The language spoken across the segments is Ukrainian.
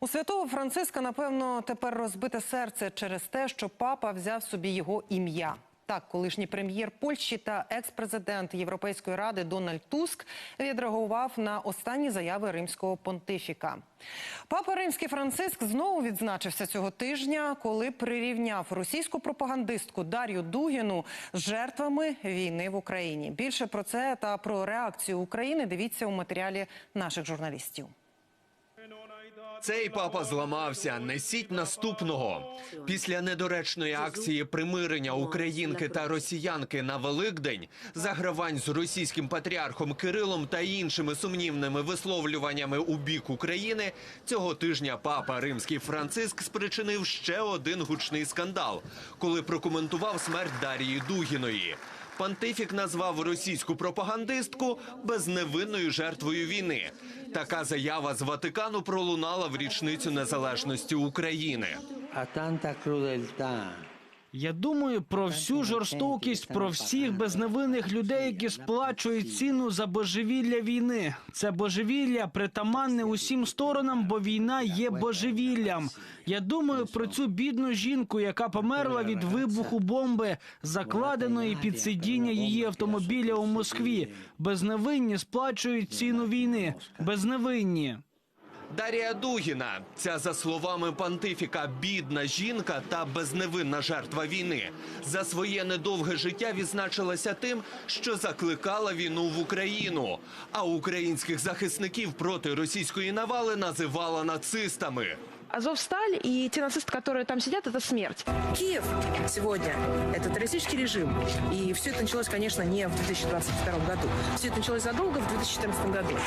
У святого Франциска, напевно, тепер розбите серце через те, що папа взяв собі його ім'я. Так, колишній прем'єр Польщі та екс-президент Європейської ради Дональд Туск відреагував на останні заяви римського понтифіка. Папа римський Франциск знову відзначився цього тижня, коли прирівняв російську пропагандистку Дар'ю Дугіну з жертвами війни в Україні. Більше про це та про реакцію України дивіться у матеріалі наших журналістів. Цей папа зламався. Несіть наступного. Після недоречної акції примирення українки та росіянки на Великдень, загравань з російським патріархом Кирилом та іншими сумнівними висловлюваннями у бік України, цього тижня папа римський Франциск спричинив ще один гучний скандал, коли прокоментував смерть Дарії Дугіної. Понтифік назвав російську пропагандистку безневинною жертвою війни. Така заява з Ватикану пролунала в річницю незалежності України. А танта crudeltà. Я думаю про всю жорстокість, про всіх безневинних людей, які сплачують ціну за божевілля війни. Це божевілля притаманне усім сторонам, бо війна є божевіллям. Я думаю про цю бідну жінку, яка померла від вибуху бомби, закладеної під сидіння її автомобіля у Москві. Безневинні сплачують ціну війни. Безневинні. Дарія Дугіна, ця за словами понтифіка, бідна жінка та безневинна жертва війни, за своє недовге життя відзначилася тим, що закликала війну в Україну, а українських захисників проти російської навали називала нацистами. Азовсталь и те нацисты, которые там сидят, это смерть. Киев сегодня – это террористический режим. И все это началось, конечно, не в 2022 году. Все это началось задолго, в 2014 году.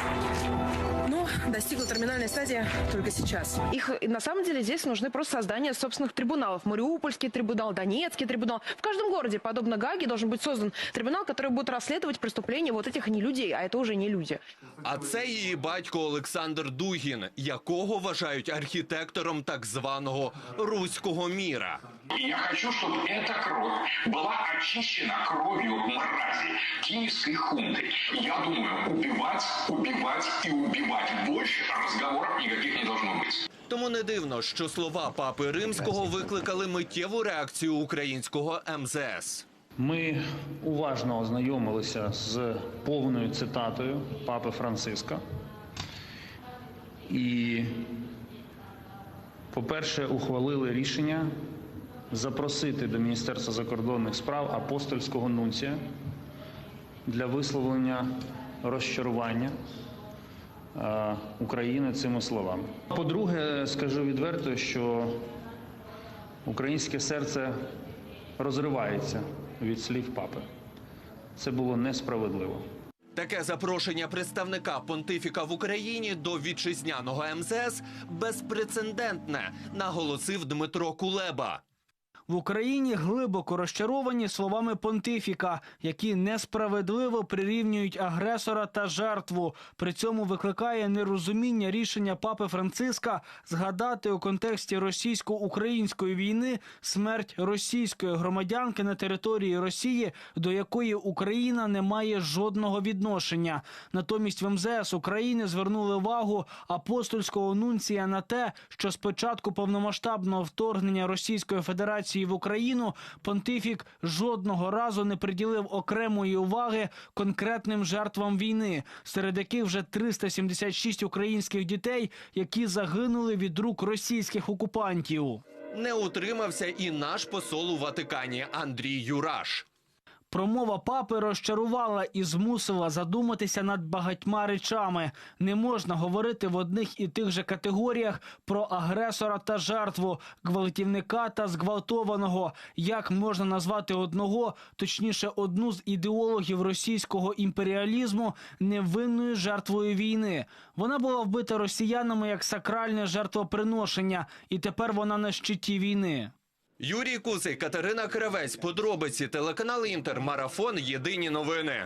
Но достигла терминальной стадии только сейчас. Их и на самом деле здесь нужны просто создание собственных трибуналов. Мариупольский трибунал, Донецкий трибунал. В каждом городе, подобно Гаге, должен быть создан трибунал, который будет расследовать преступления вот этих не людей, а это уже не люди. А це її батько Олександр Дугін, якого вважають архітектором так званого руського міра. И я хочу, чтобы эта кровь была очищена кровью мрази киевской хунты. Я думаю, убивать, убивать и убивать. Больше разговоров никаких не должно быть. Тому не дивно, що слова папи римського викликали миттєву реакцію українського МЗС. Ми уважно ознайомилися з повною цитатою папи Франциска. І, по-перше, ухвалили рішення запросити до Міністерства закордонних справ апостольського нунція для висловлення розчарування е, України цими словами. По-друге, скажу відверто, що українське серце розривається від слів папи. Це було несправедливо. Таке запрошення представника понтифіка в Україні до вітчизняного МЗС безпрецедентне, наголосив Дмитро Кулеба. В Україні глибоко розчаровані словами понтифіка, які несправедливо прирівнюють агресора та жертву. При цьому викликає нерозуміння рішення папи Франциска згадати у контексті російсько-української війни смерть російської громадянки на території Росії, до якої Україна не має жодного відношення. Натомість в МЗС України звернули увагу апостольського нунція на те, що спочатку повномасштабного вторгнення Російської Федерації в Україну понтифік жодного разу не приділив окремої уваги конкретним жертвам війни, серед яких вже 376 українських дітей, які загинули від рук російських окупантів. Не утримався і наш посол у Ватикані Андрій Юраш. Промова папи розчарувала і змусила задуматися над багатьма речами. Не можна говорити в одних і тих же категоріях про агресора та жертву, гвалтівника та зґвалтованого. Як можна назвати одного, точніше, одну з ідеологів російського імперіалізму невинною жертвою війни? Вона була вбита росіянами як сакральне жертвоприношення, і тепер вона на щиті війни. Юрій Кусий, Катерина Кривець, подробиці, телеканал Інтер, Марафон, Єдині новини.